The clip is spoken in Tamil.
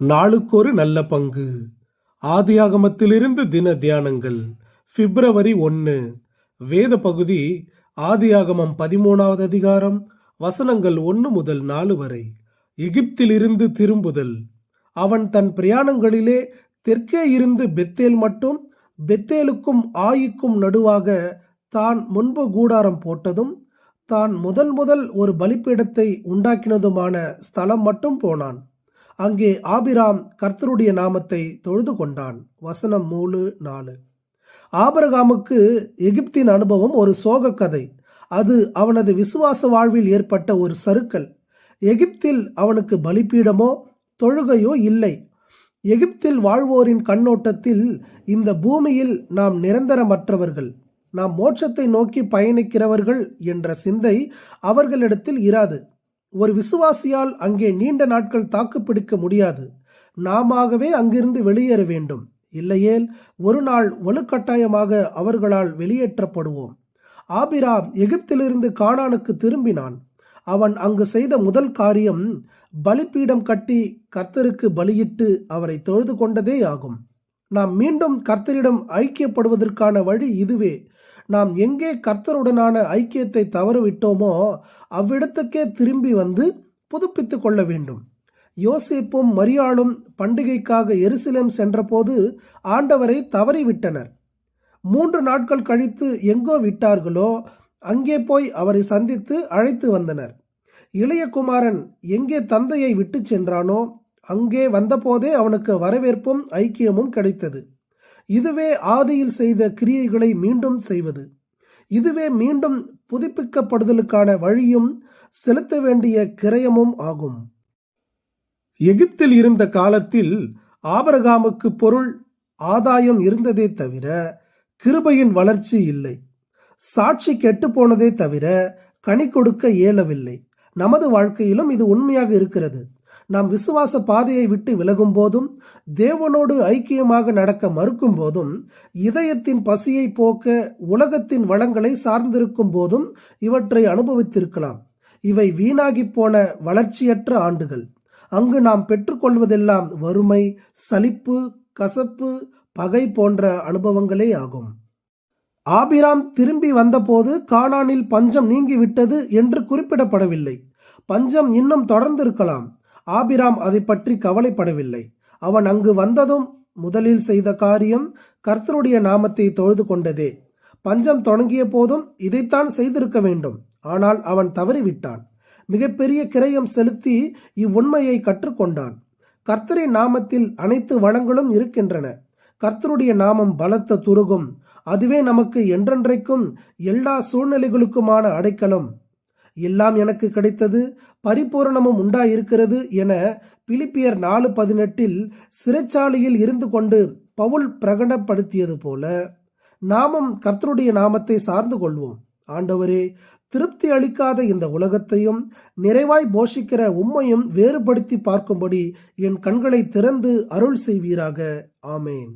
நாளுக்கொரு நல்ல பங்கு. ஆதியாகமத்திலிருந்து தின தியானங்கள். பிப்ரவரி ஒன்று வேத பகுதி ஆதியாகமம் பதிமூணாவது அதிகாரம் வசனங்கள் ஒன்று முதல் நாலு வரை. எகிப்திலிருந்து திரும்புதல். அவன் தன் பிரயாணங்களிலே தெற்கே இருந்து பெத்தேல் மட்டும் பெத்தேலுக்கும் ஆயிக்கும் நடுவாக தான் முன்பு கூடாரம் போட்டதும் தான் முதல் முதல் ஒரு பலிப்பீடத்தை உண்டாக்கினதுமான ஸ்தலம் மட்டும் போனான். அங்கே ஆபிராம் கர்த்தருடைய நாமத்தை தொழுது கொண்டான். வசனம் மூணு நாலு. ஆபரகாமுக்கு எகிப்தின் அனுபவம் ஒரு சோக கதை அது அவனது விசுவாச வாழ்வில் ஏற்பட்ட ஒரு சறுக்கல். எகிப்தில் அவனுக்கு பலிப்பீடமோ தொழுகையோ இல்லை. எகிப்தில் வாழ்வோரின் கண்ணோட்டத்தில் இந்த பூமியில் நாம் நிரந்தரமற்றவர்கள். நாம் மோட்சத்தை நோக்கி பயணிக்கிறவர்கள் என்ற சிந்தை அவர்களிடத்தில் இராது. ஒரு விசுவாசியால் அங்கே நீண்ட நாட்கள் தாக்குப்பிடிக்க முடியாது. நாமவே அங்கிருந்து வெளியேற வேண்டும். இல்லையேல் ஒரு நாள் வலுக்கட்டாயமாக அவர்களால் வெளியேற்றப்படுவோம். ஆபிராம் எகிப்திலிருந்து கானானுக்கு திரும்பினான். அவன் அங்கு செய்த முதல் காரியம் பலிப்பீடம் கட்டி கர்த்தருக்கு பலியிட்டு அவரை தொழுது கொண்டதே ஆகும். நாம் மீண்டும் கர்த்தரிடம் ஐக்கியப்படுவதற்கான வழி இதுவே. நாம் எங்கே கர்த்தருடனான ஐக்கியத்தை தவறுவிட்டோமோ அவ்விடத்துக்கே திரும்பி வந்து புதுப்பித்து கொள்ள வேண்டும். யோசிப்பும் மரியாளும் பண்டிகைக்காக எருசலேம் சென்றபோது ஆண்டவரை தவறிவிட்டனர். மூன்று நாட்கள் கழித்து எங்கோ விட்டார்களோ அங்கே போய் அவரை சந்தித்து அழைத்து வந்தனர். இளைய குமாரன் எங்கே தந்தையை விட்டு சென்றானோ அங்கே வந்தபோதே அவனுக்கு வரவேற்பும் ஐக்கியமும் கிடைத்தது. இதுவே ஆதியில் செய்த கிரியைகளை மீண்டும் செய்வது. இதுவே மீண்டும் புதுப்பிக்கப்படுதலுக்கான வழியும் செலுத்த வேண்டிய கிரயமும் ஆகும். எகிப்தில் இருந்த காலத்தில் ஆபரகாமுக்கு பொருள் ஆதாயம் இருந்ததே தவிர கிருபையின் வளர்ச்சி இல்லை. சாட்சி கெட்டுப்போனதே தவிர கனி கொடுக்க இயலவில்லை. நமது வாழ்க்கையிலும் இது உண்மையாக இருக்கிறது. நாம் விசுவாச பாதையை விட்டு விலகும் போதும் தேவனோடு ஐக்கியமாக நடக்க மறுக்கும் போதும் இதயத்தின் பசியை போக்க உலகத்தின் வளங்களை சார்ந்திருக்கும் போதும் இவற்றை அனுபவித்திருக்கலாம். இவை வீணாகி போன வளர்ச்சியற்ற ஆண்டுகள். அங்கு நாம் பெற்றுக்கொள்வதெல்லாம் வறுமை சலிப்பு கசப்பு பகை போன்ற அனுபவங்களே ஆகும். ஆபிராம் திரும்பி வந்தபோது கானானில் பஞ்சம் நீங்கிவிட்டது என்று குறிப்பிடப்படவில்லை. பஞ்சம் இன்னும் தொடர்ந்திருக்கலாம். ஆபிராம் அதை பற்றி கவலைப்படவில்லை. அவன் அங்கு வந்ததும் முதலில் செய்த காரியம் கர்த்தருடைய நாமத்தை தொழுது கொண்டதே. பஞ்சம் தொடங்கிய போதும் இதைத்தான் செய்திருக்க வேண்டும். ஆனால் அவன் தவறிவிட்டான். மிகப்பெரிய கிரயம் செலுத்தி இவ்வுண்மையை கற்றுக்கொண்டான். கர்த்தரின் நாமத்தில் அனைத்து வளங்களும் இருக்கின்றன. கர்த்தருடைய நாமம் பலத்த துருகும். அதுவே நமக்கு என்றென்றைக்கும் எல்லா சூழ்நிலைகளுக்குமான அடைக்கலம். எல்லாம் எனக்கு கிடைத்தது பரிபூரணமும் உண்டாயிருக்கிறது என பிலிப்பியர் நாலு பதினெட்டில் சிறைச்சாலையில் இருந்து கொண்டு பவுல் பிரகடனப்படுத்தியது போல நாமும் கர்த்தருடைய நாமத்தை சார்ந்து கொள்வோம். ஆண்டவரே திருப்தி அளிக்காத இந்த உலகத்தையும் நிறைவாய் போஷிக்கிற உம்மையும் வேறுபடுத்தி பார்க்கும்படி என் கண்களை திறந்து அருள் செய்வீராக. ஆமேன்.